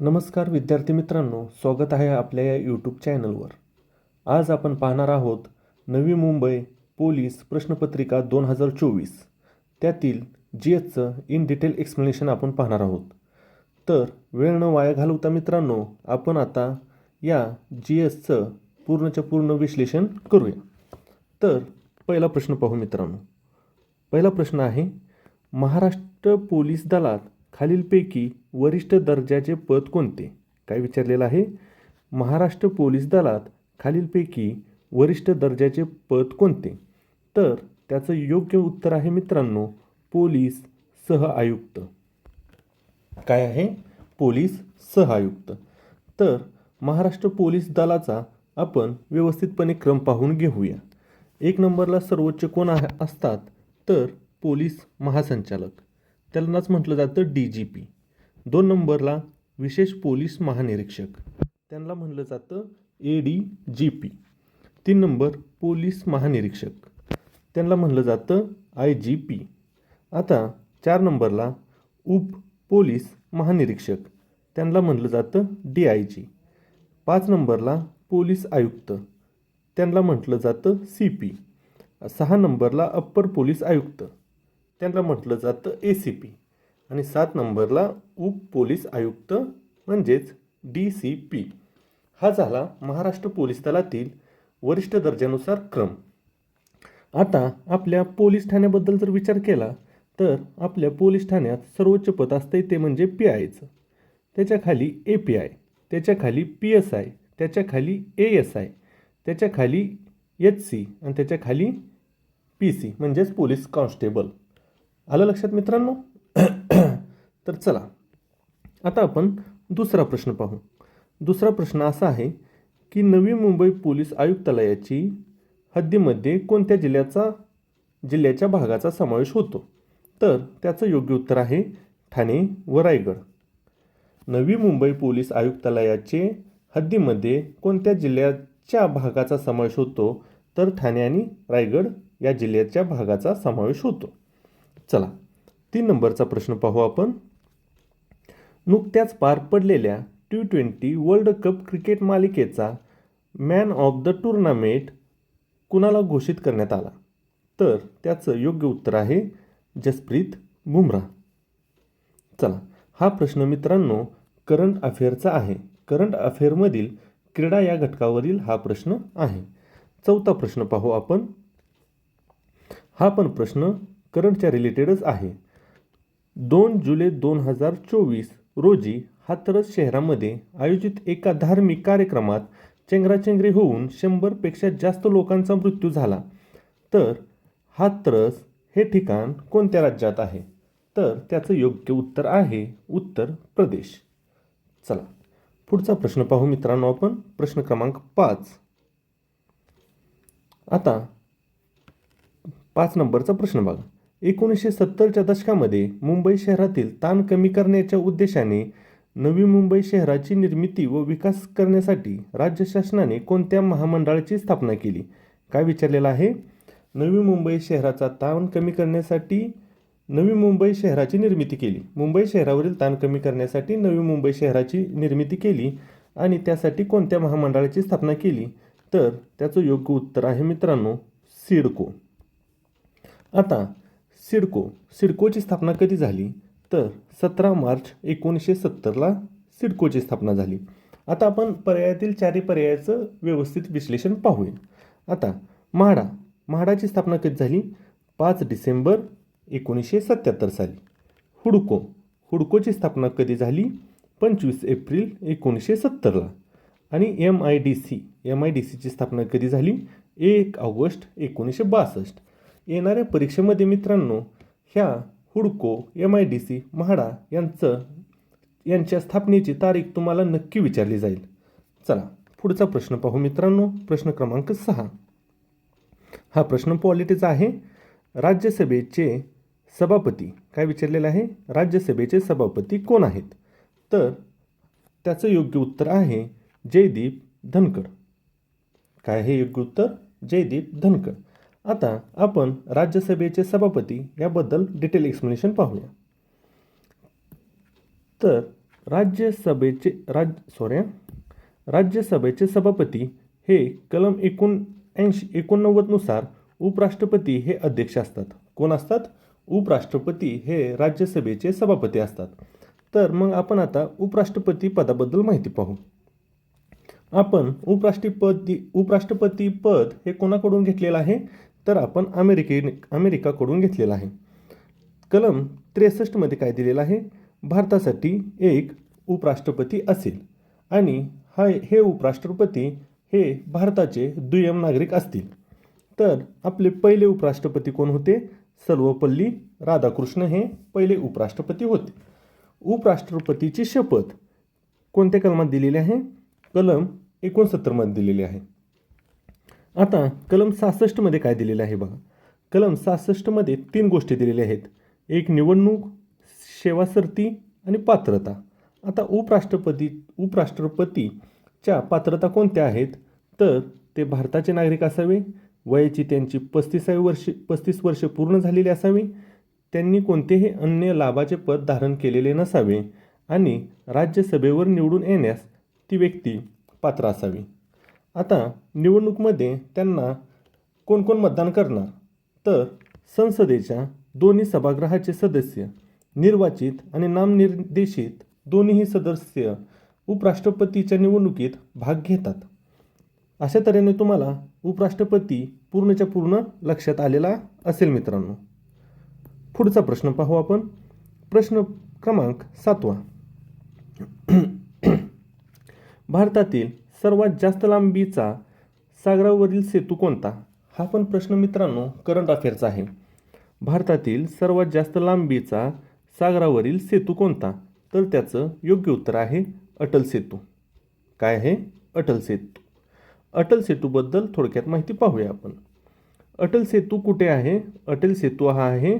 नमस्कार विद्यार्थी मित्रांनो स्वागत आहे आपल्या या यूट्यूब चॅनलवर आज आपण पाहणार आहोत नवी मुंबई पोलीस प्रश्नपत्रिका दोन हजार चोवीस. त्यातील जी एसचं इन डिटेल एक्सप्लेनेशन आपण पाहणार आहोत. तर वेळ न वाया घालवता मित्रांनो आपण आता या जी एसचं पूर्णच्या पूर्ण विश्लेषण करूया. तर पहिला प्रश्न पाहू मित्रांनो. पहिला प्रश्न आहे महाराष्ट्र पोलीस दलात खालीलपैकी वरिष्ठ दर्जाचे पद कोणते? काय विचारलेलं आहे? महाराष्ट्र पोलीस दलात खालीलपैकी वरिष्ठ दर्जाचे पद कोणते? तर त्याचं योग्य उत्तर आहे मित्रांनो पोलीस सह आयुक्त. काय आहे? पोलीस सह आयुक्त. तर महाराष्ट्र पोलीस दलाचा आपण व्यवस्थितपणे क्रम पाहून घेऊया. एक नंबरला सर्वोच्च कोण असतात? तर पोलीस महासंचालक. त्यांनाच म्हटलं जातं डी जी पी दोन नंबरला विशेष पोलीस महानिरीक्षक. त्यांना म्हटलं जातं ए डी जी पी तीन नंबर पोलीस महानिरीक्षक. त्यांना म्हटलं जातं आय जी पी आता चार नंबरला उप पोलीस महानिरीक्षक. त्यांना म्हटलं जातं डी आय जी पाच नंबरला पोलीस आयुक्त. त्यांना म्हटलं जातं सी पी सहा नंबरला अप्पर पोलीस आयुक्त. त्यांना म्हटलं जातं ए सी पी आणि सात नंबरला उप पोलीस आयुक्त म्हणजेच डी सी पी हा झाला महाराष्ट्र पोलीस दलातील वरिष्ठ दर्जानुसार क्रम. आता आपल्या पोलीस ठाण्याबद्दल जर विचार केला तर आपल्या पोलीस ठाण्यात सर्वोच्च पद असते ते म्हणजे पी आयचं त्याच्याखाली ए पी आय त्याच्याखाली पी एस आय त्याच्याखाली ए एस आय त्याच्याखाली एच सी आणि त्याच्याखाली पी सी म्हणजेच पोलीस कॉन्स्टेबल. आलं लक्षात मित्रांनो? तर चला आता आपण दुसरा प्रश्न पाहू. दुसरा प्रश्न असा आहे की नवी मुंबई पोलीस आयुक्तालयाची हद्दीमध्ये कोणत्या जिल्ह्याचा जिल्ह्याच्या भागाचा समावेश होतो? तर त्याचं योग्य उत्तर आहे ठाणे व रायगड. नवी मुंबई पोलीस आयुक्तालयाचे हद्दीमध्ये कोणत्या जिल्ह्याच्या भागाचा समावेश होतो? तर ठाणे आणि रायगड या जिल्ह्याच्या भागाचा समावेश होतो. चला तीन नंबरचा प्रश्न पाहू आपण. नुकत्याच पार पडलेल्या T twenty world cup cricket मालिकेचा मॅन ऑफ द टुर्नामेंट कुणाला घोषित करण्यात आला? तर त्याचं योग्य उत्तर आहे जसप्रीत बुमराह. चला हा प्रश्न मित्रांनो करंट अफेअरचा आहे. करंट अफेअरमधील क्रीडा या घटकावरील हा प्रश्न आहे. चौथा प्रश्न पाहू आपण. हा पण प्रश्न करंटच्या रिलेटेडच आहे. दोन जुलै दोन हजार चोवीस रोजी हाथरस शहरामध्ये आयोजित एका धार्मिक कार्यक्रमात चेंगराचेंगरी होऊन शंभरपेक्षा जास्त लोकांचा मृत्यू झाला. तर हाथरस हे ठिकाण कोणत्या राज्यात आहे? तर त्याचं योग्य उत्तर आहे उत्तर प्रदेश. चला पुढचा प्रश्न पाहू मित्रांनो आपण. प्रश्न क्रमांक पाच. आता पाच नंबरचा प्रश्न बघा. एकोणीसशे सत्तरच्या दशकामध्ये मुंबई शहरातील ताण कमी करण्याच्या उद्देशाने नवी मुंबई शहराची निर्मिती व विकास करण्यासाठी राज्य शासनाने कोणत्या महामंडळाची स्थापना केली? काय विचारलेलं आहे? नवी मुंबई शहराचा ताण कमी करण्यासाठी नवी मुंबई शहराची निर्मिती केली. मुंबई शहरावरील ताण कमी करण्यासाठी नवी मुंबई शहराची निर्मिती केली आणि त्यासाठी कोणत्या महामंडळाची स्थापना केली? तर त्याचं योग्य उत्तर आहे मित्रांनो सिडको. आता सिडको. सिडकोची स्थापना कधी झाली? तर सतरा मार्च एकोणीसशे सत्तरला सिडकोची स्थापना झाली. आता आपण पर्यायातील चारही पर्यायाचं व्यवस्थित विश्लेषण पाहूया. आता म्हाडा. म्हाडाची स्थापना कधी झाली? पाच डिसेंबर एकोणीसशे सत्याहत्तर साली. हुडको. हुडकोची स्थापना कधी झाली? पंचवीस एप्रिल एकोणीसशे सत्तरला. आणि M I D C. M I D सीची स्थापना कधी झाली? एक ऑगस्ट एकोणीसशे बासष्ट. येणाऱ्या परीक्षेमध्ये मित्रांनो ह्या हुडको M I D C MHADA यांचं यांच्या स्थापनेची तारीख तुम्हाला नक्की विचारली जाईल. चला पुढचा प्रश्न पाहू मित्रांनो. प्रश्न क्रमांक सहा. हा प्रश्न पॉलिटीचा आहे. राज्यसभेचे सभापती काय विचारलेलं आहे? राज्यसभेचे सभापती कोण आहेत? तर त्याचं योग्य उत्तर आहे जयदीप धनकर काय आहे योग्य उत्तर? जयदीप धनकर आता आपण राज्यसभेचे सभापती याबद्दल डिटेल एक्सप्लेनेशन पाहूया. तर राज्यसभेचे राज सॉरी राज्यसभेचे सभापती हे कलम एकूण ऐंशी एकोणनव्वदनुसार उपराष्ट्रपती हे अध्यक्ष असतात. कोण असतात? उपराष्ट्रपती हे राज्यसभेचे सभापती असतात. तर मग आपण आता उपराष्ट्रपती पदाबद्दल माहिती पाहू. आपण उपराष्ट्रपती उपराष्ट्रपती पद हे कोणाकडून घेतलेलं आहे? तर आपण अमेरिके अमेरिकाकडून घेतलेला आहे. कलम त्रेसष्टमध्ये काय दिलेलं आहे? भारतासाठी एक उपराष्ट्रपती असेल आणि हा हे उपराष्ट्रपती हे भारताचे दुय्यम नागरिक असतील. तर आपले पहिले उपराष्ट्रपती कोण होते? सर्वपल्ली राधाकृष्ण हे पहिले उपराष्ट्रपती होते. उपराष्ट्रपतीची शपथ कोणत्या कलमात दिलेली आहे? कलम एकोणसत्तरमध्ये दिलेली आहे. आता कलम सहासष्टमध्ये काय दिलेलं आहे बघा. कलम सहासष्टमध्ये तीन गोष्टी दिलेल्या आहेत. एक निवडणूक सेवा सरती आणि पात्रता. आता उपराष्ट्रपती उपराष्ट्रपतीच्या पात्रता कोणत्या आहेत? तर ते भारताचे नागरिक असावे वयाची त्यांची पस्तीसावी वर्षे पस्तीस वर्षे पूर्ण झालेली असावी त्यांनी कोणतेही अन्य लाभाचे पद धारण केलेले नसावे आणि राज्यसभेवर निवडून येण्यास ती व्यक्ती पात्र असावी. आता निवडणूकमध्ये त्यांना कोण कोण मतदान करणार? तर संसदेच्या दोन्ही सभागृहाचे सदस्य निर्वाचित आणि नामनिर्देशित दोन्हीही सदस्य उपराष्ट्रपतीच्या निवडणुकीत भाग घेतात. अशा तऱ्हेने तुम्हाला उपराष्ट्रपती पूर्णच्या पूर्ण लक्षात आलेला असेल मित्रांनो. पुढचा प्रश्न पाहू आपण. प्रश्न क्रमांक सातवा. भारतातील सर्वात जास्त लांबीचा सागरावरील सेतू कोणता? हा पण प्रश्न मित्रांनो करंट अफेअरचा आहे. भारतातील सर्वात जास्त लांबीचा सागरावरील सेतू कोणता? तर त्याचं योग्य उत्तर आहे अटल सेतू. काय आहे? अटल सेतू. अटल सेतूबद्दल थोडक्यात माहिती पाहूया आपण. अटल सेतू कुठे आहे? अटल सेतू हा आहे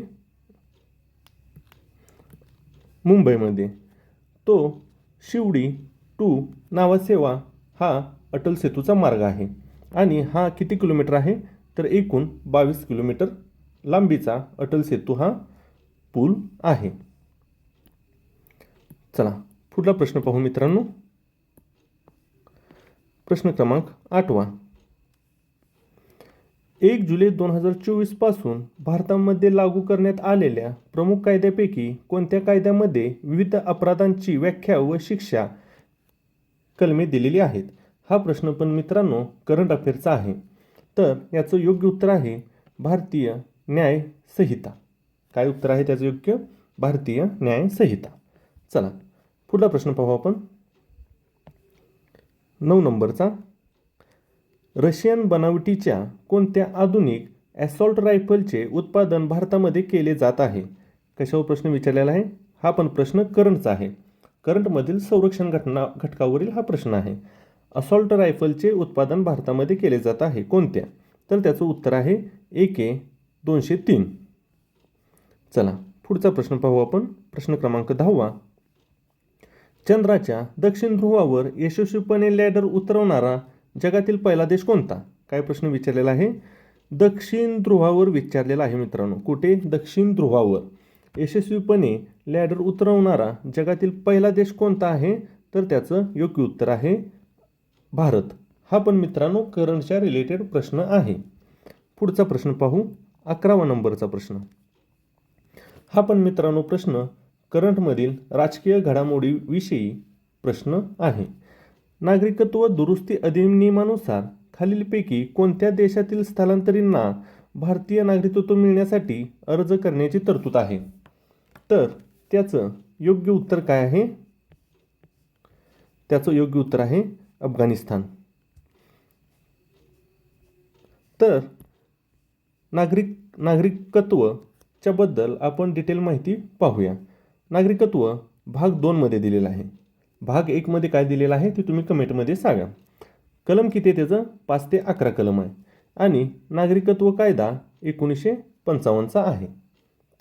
मुंबईमध्ये. तो शिवडी टू नावासेवा हा अटल सेतूचा मार्ग आहे. आणि हा किती किलोमीटर आहे? तर एकूण बावीस किलोमीटर लांबीचा अटल सेतू हा पूल आहे. चला पुढला प्रश्न पाहू मित्रांनो. प्रश्न क्रमांक आठवा. एक जुलै दोन हजार चोवीसपासून भारतामध्ये लागू करण्यात आलेल्या प्रमुख कायद्यापैकी कोणत्या कायद्यामध्ये विविध अपराधांची व्याख्या व शिक्षा कलमे दिलेली आहेत. हा प्रश्न पण मित्रांनो करंट अफेअरचा आहे. तर याचं योग्य उत्तर आहे भारतीय न्याय संहिता. काय उत्तर आहे त्याचं योग्य? भारतीय न्याय संहिता. चला पुढला प्रश्न पाहू आपण. नऊ नंबरचा. रशियन बनावटीच्या कोणत्या आधुनिक ॲसॉल्ट रायफलचे उत्पादन भारतामध्ये केले जात आहे? कशावर प्रश्न विचारलेला आहे? हा पण प्रश्न करंटचा आहे. करंटमधील संरक्षण घटना घटकावरील हा प्रश्न आहे. असॉल्ट रायफलचे उत्पादन भारतामध्ये केले जात आहे. कोणत्या? तर त्याचं उत्तर आहे ए के दोनशे तीन. चला पुढचा प्रश्न पाहू आपण. प्रश्न क्रमांक दहावा. चंद्राच्या दक्षिण ध्रुवावर यशस्वीपणे लॅडर उतरवणारा जगातील पहिला देश कोणता? काय प्रश्न विचारलेला आहे? दक्षिण ध्रुवावर विचारलेला आहे मित्रांनो. कुठे? दक्षिण ध्रुवावर. यशस्वीपणे लॅडर उतरवणारा जगातील पहिला देश कोणता आहे? तर त्याचं योग्य उत्तर आहे भारत. हा पण मित्रांनो करंटच्या रिलेटेड प्रश्न आहे. पुढचा प्रश्न पाहू. अकरावा नंबरचा प्रश्न. हा पण मित्रांनो प्रश्न करंटमधील राजकीय घडामोडीविषयी प्रश्न आहे. नागरिकत्व दुरुस्ती अधिनियमानुसार खालीलपैकी कोणत्या देशातील स्थलांतरींना भारतीय नागरिकत्व मिळण्यासाठी अर्ज करण्याची तरतूद आहे? तर त्याचं योग्य उत्तर काय आहे? त्याचं योग्य उत्तर आहे अफगाणिस्तान. तर नागरिक नागरिकत्वच्या बद्दल आपण डिटेल माहिती पाहूया. नागरिकत्व भाग दोनमध्ये दिलेलं आहे. भाग एकमध्ये काय दिलेलं आहे ते तुम्ही कमेंटमध्ये सांगा. कलम किती आहे त्याचं? पाच ते अकरा कलम आहे. आणि नागरिकत्व कायदा एकोणीसशे पंचावन्नचा आहे.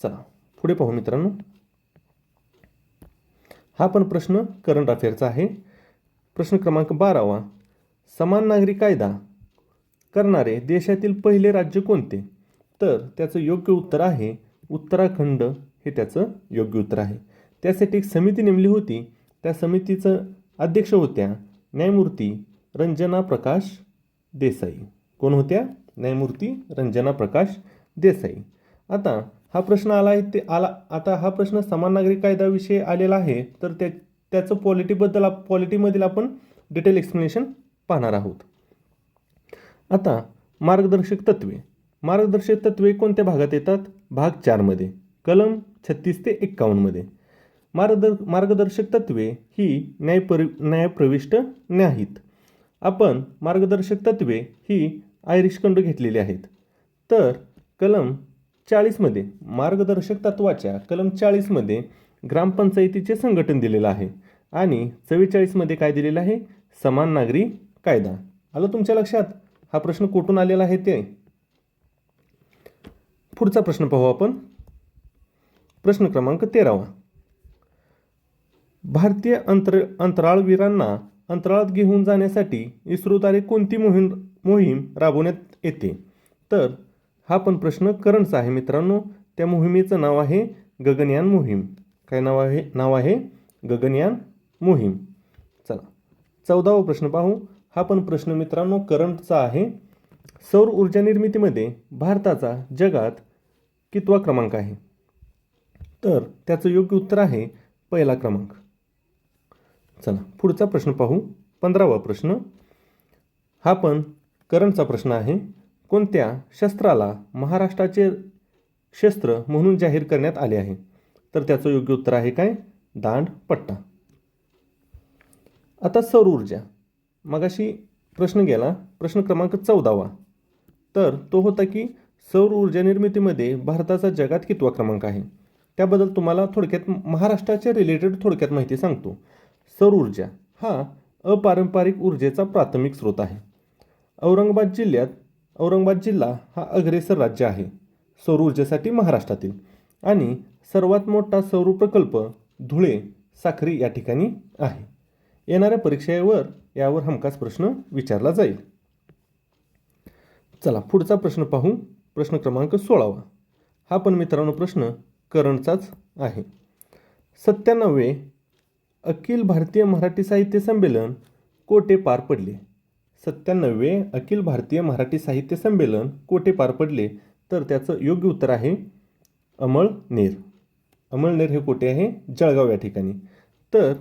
चला. पुढे पाहू मित्रांनो. हा पण प्रश्न करंट अफेअरचा आहे. प्रश्न क्रमांक बारावा. समान नागरी कायदा करणारे देशातील पहिले राज्य कोणते? तर त्याचं योग्य उत्तर आहे उत्तराखंड. हे त्याचं योग्य उत्तर आहे. त्यासाठी एक समिती नेमली होती. त्या समितीचं अध्यक्ष होत्या न्यायमूर्ती रंजना प्रकाश देसाई. कोण होत्या? न्यायमूर्ती रंजना प्रकाश देसाई. आता हा प्रश्न आला आहे ते आला आता हा प्रश्न समान नागरिक कायद्याविषयी आलेला आहे तर त्या त्याचं पॉलिटीबद्दल आप पॉलिटीमधील आपण डिटेल एक्सप्लेनेशन पाहणार आहोत. आता मार्गदर्शक तत्वे. मार्गदर्शक तत्वे कोणत्या भागात येतात? भाग चारमध्ये कलम छत्तीस ते एक्कावन्नमध्ये मार्गदर् मार्गदर्शक तत्वे ही न्यायपरि न्यायप्रविष्ट नाहीत. आपण मार्गदर्शक तत्वे ही आयरिशकडून घेतलेली आहेत. तर कलम चाळीसमध्ये मार्गदर्शक तत्वाच्या कलम चाळीसमध्ये ग्रामपंचायतीचे संघटन दिलेलं आहे. आणि चव्वेचाळीसमध्ये काय दिलेलं आहे? समान नागरी कायदा. आलं तुमच्या लक्षात? हा प्रश्न कुठून आलेला आहे ते? पुढचा प्रश्न पाहू आपण. प्रश्न क्रमांक तेरावा. भारतीय अंतर अंतराळवीरांना अंतराळात घेऊन जाण्यासाठी इस्रोद्वारे कोणती मोहीम मोहीम राबवण्यात येते? तर हा पण प्रश्न करंटचा आहे मित्रांनो. त्या मोहिमेचं नाव आहे गगनयान मोहीम. काय नाव आहे? नाव आहे गगनयान मोहीम. चला चौदावा प्रश्न पाहू. हा पण प्रश्न मित्रांनो करंटचा आहे. सौर ऊर्जा निर्मितीमध्ये भारताचा जगात कितवा क्रमांक आहे? तर त्याचं योग्य उत्तर आहे पहिला क्रमांक. चला पुढचा प्रश्न पाहू. पंधरावा प्रश्न. हा पण करंटचा प्रश्न आहे. कोणत्या शस्त्राला महाराष्ट्राचे शस्त्र म्हणून जाहीर करण्यात आले आहे? तर त्याचं योग्य उत्तर आहे काय? दांड पट्टा. आता सौर ऊर्जा. मगाशी प्रश्न गेला प्रश्न क्रमांक चौदावा. तर तो होता की सौर ऊर्जा निर्मितीमध्ये भारताचा जगात कितवा क्रमांक आहे? त्याबद्दल तुम्हाला थोडक्यात महाराष्ट्राच्या रिलेटेड थोडक्यात माहिती सांगतो. सौर ऊर्जा हा अपारंपरिक ऊर्जेचा प्राथमिक स्रोत आहे. औरंगाबाद जिल्ह्यात औरंगाबाद जिल्हा हा अग्रेसर राज्य आहे. सौर ऊर्जेसाठी महाराष्ट्रातील. आणि सर्वात मोठा सौर प्रकल्प धुळे साखरी या ठिकाणी आहे. येणाऱ्या परीक्षेवर यावर हमखास प्रश्न विचारला जाईल. चला पुढचा प्रश्न पाहू. प्रश्न क्रमांक सोळावा. हा पण मित्रांनो प्रश्न करंटचाच आहे. सत्त्याण्णवे अखिल भारतीय मराठी साहित्य संमेलन कोठे पार पडले? सत्त्याण्णवे अखिल भारतीय मराठी साहित्य संमेलन कोठे पार पडले? तर त्याचं योग्य उत्तर आहे अमळनेर अमळनेर हे कोठे आहे? जळगाव या ठिकाणी. तर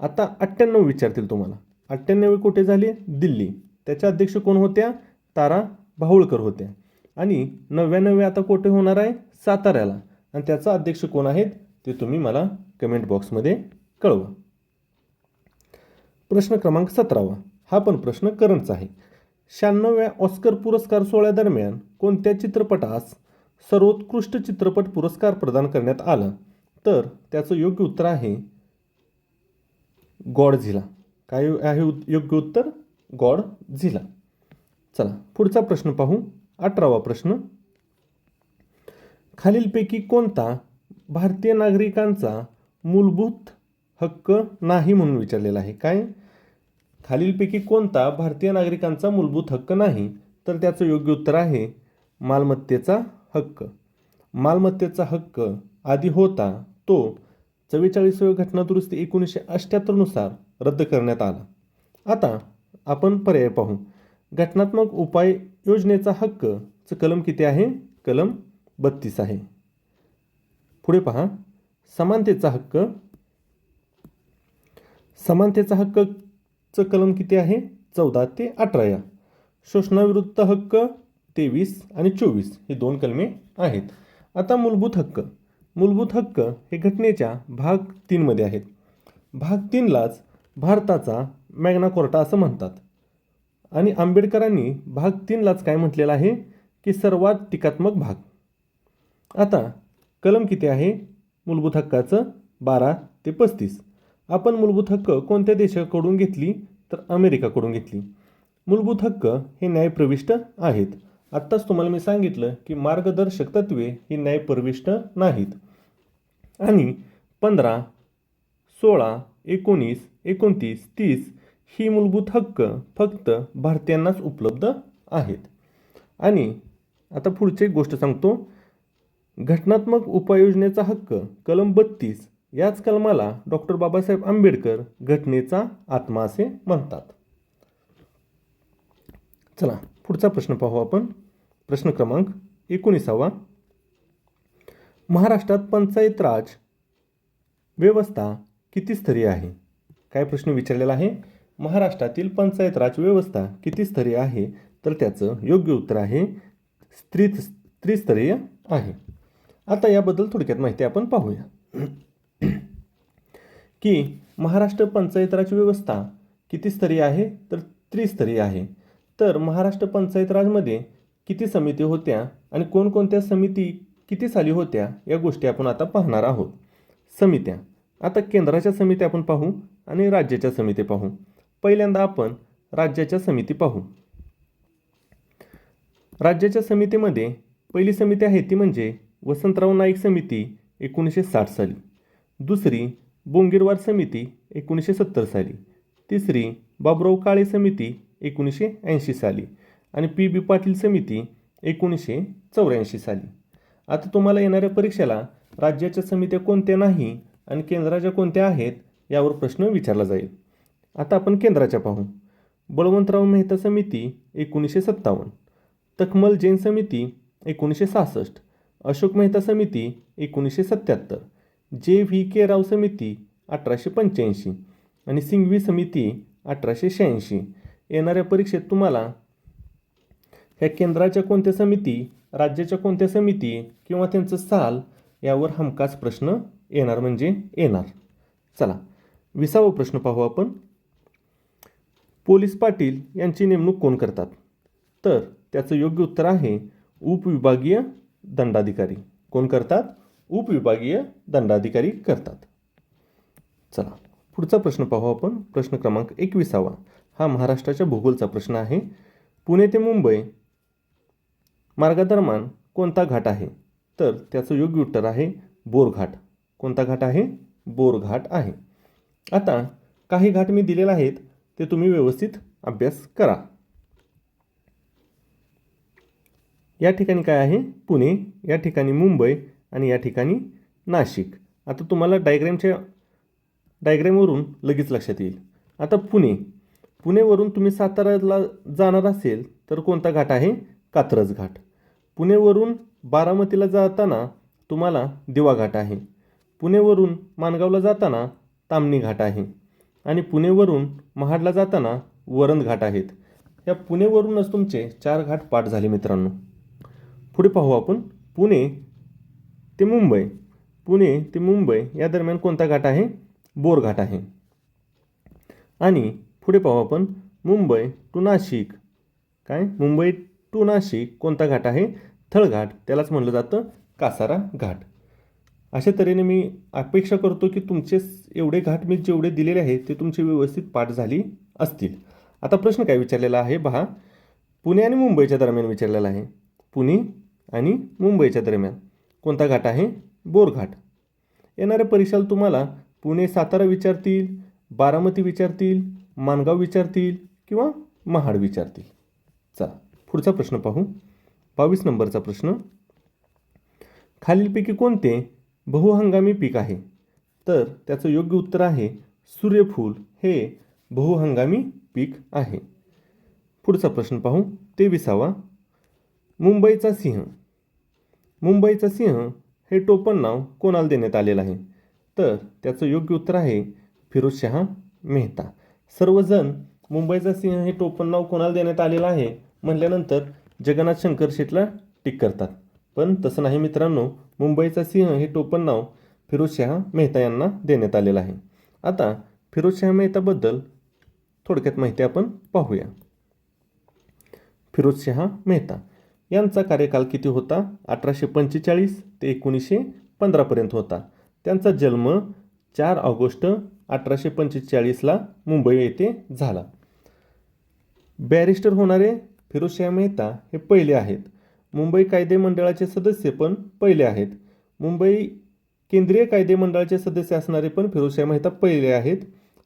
आता अठ्ठ्याण्णव विचारतील तुम्हाला. अठ्ठ्याण्णव कोठे झाले? दिल्ली. त्याच्या अध्यक्ष कोण होत्या? तारा भाऊळकर होत्या. आणि नव्याण्णवे आता कोठे होणार आहे? साताऱ्याला. आणि त्याचा अध्यक्ष कोण आहेत? ते तुम्ही मला कमेंट बॉक्समध्ये कळवा. प्रश्न क्रमांक सतरावा. हा पण प्रश्न करंटचा आहे. शहाण्णव्या ऑस्कर पुरस्कार सोहळ्यादरम्यान कोणत्या चित्रपटास सर्वोत्कृष्ट चित्रपट पुरस्कार प्रदान करण्यात आला? तर त्याचं योग्य उत्तर आहे गॉड झिला काय आहे योग्य उत्तर? गॉड झिला चला पुढचा प्रश्न पाहू. अठरावा प्रश्न. खालीलपैकी कोणता भारतीय नागरिकांचा मूलभूत हक्क नाही म्हणून विचारलेला आहे? काय? खालीलपैकी कोणता भारतीय नागरिकांचा मूलभूत हक्क नाही तर त्याचं योग्य उत्तर आहे मालमत्तेचा हक्क. मालमत्तेचा हक्क आधी होता तो चव्वेचाळीसव्या घटनादुरुस्ती एकोणीसशे अठ्ठ्याहत्तरनुसार रद्द करण्यात आला. आता आपण पर्याय पाहू. घटनात्मक उपाय योजनेचा हक्कचं कलम किती आहे? कलम बत्तीस आहे. पुढे पहा. समानतेचा हक्क. समानतेचा हक्क चं कलम किती आहे? चौदा ते अठरा या. शोषणाविरुद्ध हक्क तेवीस आणि चोवीस हे दोन कलमे आहेत. आता मूलभूत हक्क. मूलभूत हक्क हे घटनेच्या भाग तीनमध्ये आहेत. भाग तीनलाच भारताचा मॅग्ना कोर्टा असं म्हणतात. आणि आंबेडकरांनी भाग तीनलाच काय म्हटलेलं आहे? की सर्वात टीकात्मक भाग. आता कलम किती आहे? मूलभूत हक्काचं बारा ते पस्तीस. आपण मूलभूत हक्क कोणत्या देशाकडून घेतली तर अमेरिकाकडून घेतली? मूलभूत हक्क हे न्यायप्रविष्ट आहेत. आत्ताच तुम्हाला मी सांगितलं की मार्गदर्शक तत्वे ही न्यायप्रविष्ट नाहीत. आणि पंधरा सोळा एकोणीस एकोणतीस तीस ही मूलभूत हक्क फक्त भारतीयांनाच उपलब्ध आहेत. आणि आता पुढची एक गोष्ट सांगतो. घटनात्मक उपाययोजनेचा हक्क कलम बत्तीस याच कलमाला डॉक्टर बाबासाहेब आंबेडकर घटनेचा आत्मा असे म्हणतात. चला पुढचा प्रश्न पाहू आपण. प्रश्न क्रमांक एकोणीसावा. महाराष्ट्रात पंचायत राज व्यवस्था किती स्तरीय आहे? काय प्रश्न विचारलेला आहे? महाराष्ट्रातील पंचायत राज व्यवस्था किती स्तरीय आहे? तर त्याचं योग्य उत्तर आहे स्त्री त्रिस्तरीय आहे. आता याबद्दल थोडक्यात माहिती आपण पाहूया. की महाराष्ट्र पंचायत राज व्यवस्था किती स्तरीय आहे? तर त्रिस्तरीय आहे. तर महाराष्ट्र पंचायत राजमध्ये किती समिती होत्या आणि कोणकोणत्या समिती किती साली होत्या या गोष्टी आपण आता पाहणार आहोत. समित्या. आता केंद्राच्या समिती आपण पाहू आणि राज्याच्या समिती पाहू. पहिल्यांदा आपण राज्याच्या समिती पाहू. राज्याच्या समितीमध्ये पहिली समिती आहे ती म्हणजे वसंतराव नाईक समिती एकोणीसशे साठ साली. दुसरी बोंगीरवार समिती एकोणीसशे सत्तर साली. तिसरी बाबुराव काळे समिती एकोणीसशे ऐंशी साली. आणि पी बी पाटील समिती एकोणीसशे चौऱ्याऐंशी साली. आता तुम्हाला येणाऱ्या परीक्षेला राज्याच्या समित्या कोणत्या नाही आणि केंद्राच्या कोणत्या आहेत यावर प्रश्न विचारला जाईल. आता आपण केंद्राच्या पाहू. बळवंतराव मेहता समिती एकोणीसशे सत्तावन्न. तकमल जैन समिती एकोणीसशे सहासष्ट. अशोक मेहता समिती एकोणीसशे सत्त्याहत्तर. जे व्ही के राव समिती अठराशे पंच्याऐंशी आणि सिंघवी समिती अठराशे शहाऐंशी. येणाऱ्या परीक्षेत तुम्हाला ह्या केंद्राच्या कोणत्या समिती राज्याच्या कोणत्या समिती किंवा त्यांचं साल यावर हमखास प्रश्न येणार म्हणजे येणार. चला विसावा प्रश्न पाहू आपण. पोलीस पाटील यांची नेमणूक कोण करतात? तर त्याचं योग्य उत्तर आहे उपविभागीय दंडाधिकारी. कोण करतात? उपविभागीय दंडाधिकारी करतात. चला पुढचा प्रश्न पाहू आपण. प्रश्न क्रमांक एकविसावा. हा महाराष्ट्राच्या भूगोलचा प्रश्न आहे. पुणे ते मुंबई मार्गादरम्यान कोणता घाट आहे? तर त्याचं योग्य उत्तर आहे बोरघाट. कोणता घाट आहे? बोरघाट आहे. आता काही घाट मी दिलेले आहेत ते तुम्ही व्यवस्थित अभ्यास करा. या ठिकाणी काय आहे? पुणे या ठिकाणी मुंबई आणि या ठिकाणी नाशिक. आता तुम्हाला डायग्रॅमच्या डायग्रॅमवरून लगेच लक्षात येईल. आता पुणे. पुणेवरून तुम्ही साताऱ्याला जाणार असेल तर कोणता घाट आहे? कात्रज घाट. पुणेवरून बारामतीला जाताना तुम्हाला दिवा घाट आहे. पुणेवरून माणगावला जाताना तामणी घाट आहे. आणि पुणेवरून महाडला जाताना वरंद घाट आहेत. या पुणेवरूनच तुमचे चार घाट पाठ झाले मित्रांनो. पुढे पाहू आपण पुणे ते मुंबई. पुणे ते मुंबई या दरम्यान कोणता घाट आहे? बोरघाट आहे. आणि पुढे पाहू आपण मुंबई टू नाशिक. काय? मुंबई टू नाशिक कोणता घाट आहे? थळघाट त्यालाच म्हणलं जातं कासारा घाट. अशा तऱ्हेने मी अपेक्षा करतो की तुमचे एवढे घाट मी जेवढे दिलेले आहेत ते तुमची व्यवस्थित पाठ झाली असतील. आता प्रश्न काय विचारलेला आहे पहा. पुणे आणि मुंबईच्या दरम्यान विचारलेला आहे. पुणे आणि मुंबईच्या दरम्यान. कोणता घाट आहे? बोरघाट. येणाऱ्या परीक्षेला तुम्हाला पुणे सातारा विचारतील बारामती विचारतील मानगाव विचारतील किंवा महाड विचारतील. चला पुढचा प्रश्न पाहू. बावीस नंबरचा प्रश्न. खालीलपैकी कोणते बहुहंगामी पीक आहे? तर त्याचं योग्य उत्तर आहे सूर्यफूल. हे बहुहंगामी पीक आहे. पुढचा प्रश्न पाहू. तेविसावा. मुंबईचा सिंह. मुंबईचा सिंह हे टोपण नाव कोणाला देण्यात आलेलं आहे? तर त्याचं योग्य उत्तर आहे फिरोजशहा मेहता. सर्वजण मुंबईचा सिंह हे टोपण नाव कोणाला देण्यात आलेलं आहे म्हटल्यानंतर जगन्नाथ शंकर शेटला टिक करतात. पण तसं नाही मित्रांनो मुंबईचा सिंह हे टोपण नाव फिरोजशहा मेहता यांना देण्यात आलेलं आहे. आता फिरोजशहा मेहताबद्दल थोडक्यात माहिती आपण पाहूया. फिरोजशहा मेहता. यांचा कार्यकाल किती होता? अठराशे पंचेचाळीस ते एकोणीसशे पंधरापर्यंत होता. त्यांचा जन्म चार ऑगस्ट अठराशे पंचेचाळीसला मुंबई येथे झाला. बॅरिस्टर होणारे फिरोजशाह मेहता हे पहिले आहेत. मुंबई कायदे मंडळाचे सदस्य पण पहिले आहेत. मुंबई केंद्रीय कायदे मंडळाचे सदस्य असणारे पण फिरोजशाह मेहता पहिले आहेत.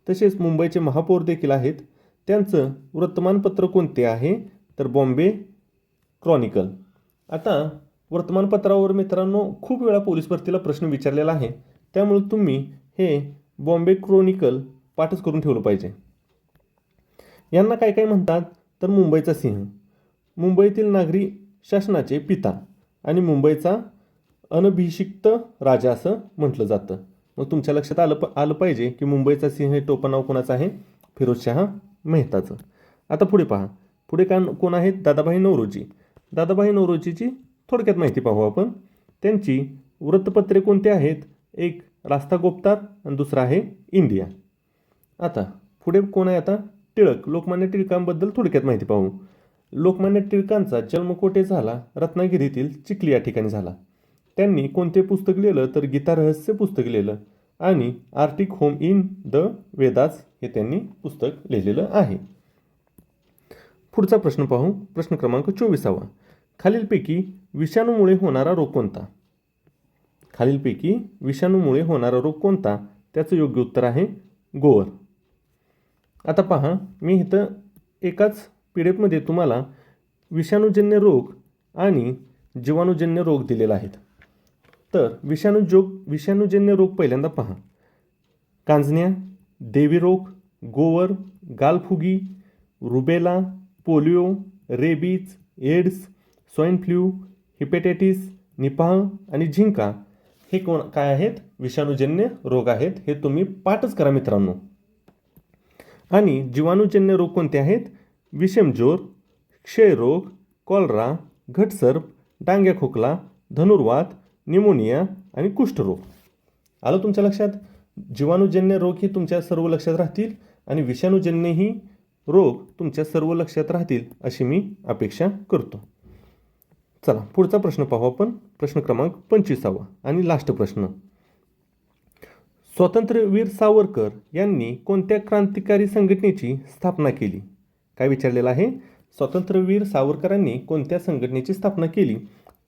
तसेच मुंबईचे महापौर देखील आहेत. त्यांचं वर्तमानपत्र कोणते आहे? तर बॉम्बे क्रॉनिकल. आता वर्तमानपत्रावर मित्रांनो खूप वेळा पोलीस भरतीला प्रश्न विचारलेला आहे. त्यामुळे तुम्ही हे बॉम्बे क्रोनिकल पाठच करून ठेवलं पाहिजे. यांना काय काय म्हणतात? तर मुंबईचा सिंह मुंबईतील नागरी शासनाचे पिता आणि मुंबईचा अनभिषिक्त राजा असं म्हटलं जातं. मग तुमच्या लक्षात आलं प आलं पाहिजे की मुंबईचा सिंह हे टोपनाव कोणाचं आहे? फिरोजशहा मेहताचं. आता पुढे पहा. पुढे का कोण आहेत? दादाभाई नवरोजी दादाभाई नवरोजीची थोडक्यात माहिती पाहू आपण. त्यांची वृत्तपत्रे कोणती आहेत? एक रास्ता गोपतार आणि दुसरा आहे इंडिया. आता पुढे कोण आहे आता? टिळक. लोकमान्य टिळकांबद्दल थोडक्यात माहिती पाहू. लोकमान्य टिळकांचा जन्म कोठे झाला? रत्नागिरीतील चिखली या ठिकाणी झाला. त्यांनी कोणते पुस्तक लिहिलं? तर गीता रहस्य पुस्तक लिहिलं आणि Arctic home in the Vedas हे त्यांनी पुस्तक लिहिलेलं आहे. पुढचा प्रश्न पाहू. प्रश्न क्रमांक चोवीसावा. खालीलपैकी विषाणूमुळे होणारा रोग कोणता? खालीलपैकी विषाणूमुळे होणारा रोग कोणता? त्याचं योग्य उत्तर आहे गोवर. आता पहा मी इथं एकाच पी तुम्हाला विषाणूजन्य रोग आणि जीवाणूजन्य रोग दिलेला आहेत. तर विषाणूजोग विषाणूजन्य रोग पहिल्यांदा पहा. कांजण्या देवी रोग गोवर गालफुगी rubella polio rabies AIDS swine flu hepatitis Nipah आणि झिंका हे कोण काय आहेत? विषाणूजन्य रोग आहेत. हे तुम्ही पाठच करा मित्रांनो. आणि जीवाणूजन्य रोग कोणते आहेत? विषमजोर क्षयरोग कॉलरा घटसर्प डांग्या खोकला धनुर्वात निमोनिया आणि कुष्ठरोग. आलं तुमच्या लक्षात? जीवाणूजन्य रोग हे तुमच्या सर्व लक्षात राहतील आणि विषाणूजन्यही रोग तुमच्या सर्व लक्षात राहतील अशी मी अपेक्षा करतो. चला पुढचा प्रश्न पाहू आपण. प्रश्न क्रमांक पंचवीसावा आणि लास्ट प्रश्न. स्वातंत्र्यवीर सावरकर यांनी कोणत्या क्रांतिकारी संघटनेची स्थापना केली? काय विचारलेलं आहे? स्वातंत्र्यवीर सावरकरांनी कोणत्या संघटनेची स्थापना केली?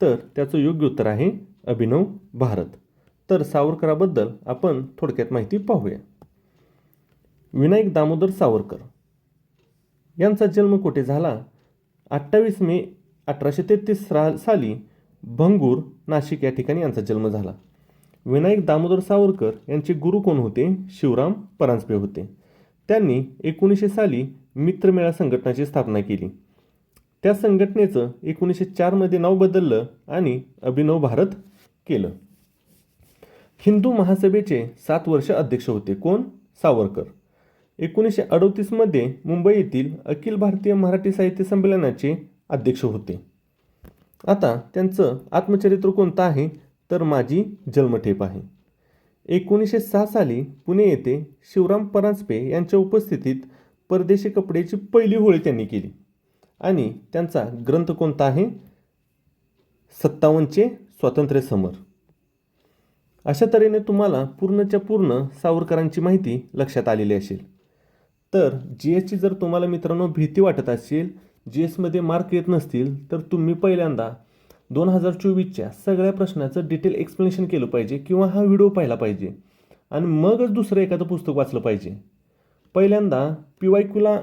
तर त्याचं योग्य उत्तर आहे अभिनव भारत. तर सावरकराबद्दल आपण थोडक्यात माहिती पाहूया. विनायक दामोदर सावरकर. यांचा जन्म कुठे झाला? अठ्ठावीस मे अठराशे तेहतीस रा साली भंगूर नाशिक या ठिकाणी यांचा जन्म झाला. विनायक दामोदर सावरकर यांचे गुरु कोण होते? शिवराम परांजपे होते. त्यांनी एकोणीसशे साली मित्रमेळा संघटनाची स्थापना केली. त्या संघटनेचं एकोणीसशे चारमध्ये नाव बदललं आणि अभिनव भारत केलं. हिंदू महासभेचे सात वर्ष अध्यक्ष होते. कोण? सावरकर. एकोणीसशे अडोतीसमध्ये मुंबई येथील अखिल भारतीय मराठी साहित्य संमेलनाचे अध्यक्ष होते. आता त्यांचं आत्मचरित्र कोणतं आहे? तर माझी जन्मठेप आहे. एकोणीसशे सहा साली पुणे येथे शिवराम परांजपे यांच्या उपस्थितीत परदेशी कपड्याची पहिली होळी त्यांनी केली. आणि त्यांचा ग्रंथ कोणता आहे? सत्तावन्नचे स्वातंत्र्य समर. अशा तऱ्हेने तुम्हाला पूर्णच्या पूर्ण सावरकरांची माहिती लक्षात आलेली असेल. तर जी एसची जर तुम्हाला मित्रांनो भीती वाटत असेल जी एसमध्ये मार्क येत नसतील तर तुम्ही पहिल्यांदा दोन हजार चोवीसच्या सगळ्या प्रश्नाचं डिटेल एक्सप्लेनेशन केलं पाहिजे किंवा हा व्हिडिओ पाहिला पाहिजे. आणि मगच दुसरं एखादं पुस्तक वाचलं पाहिजे. पहिल्यांदा पी वाय क्यूला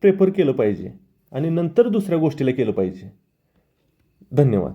प्रेफर केलं पाहिजे आणि नंतर दुसऱ्या गोष्टीला केलं पाहिजे. धन्यवाद.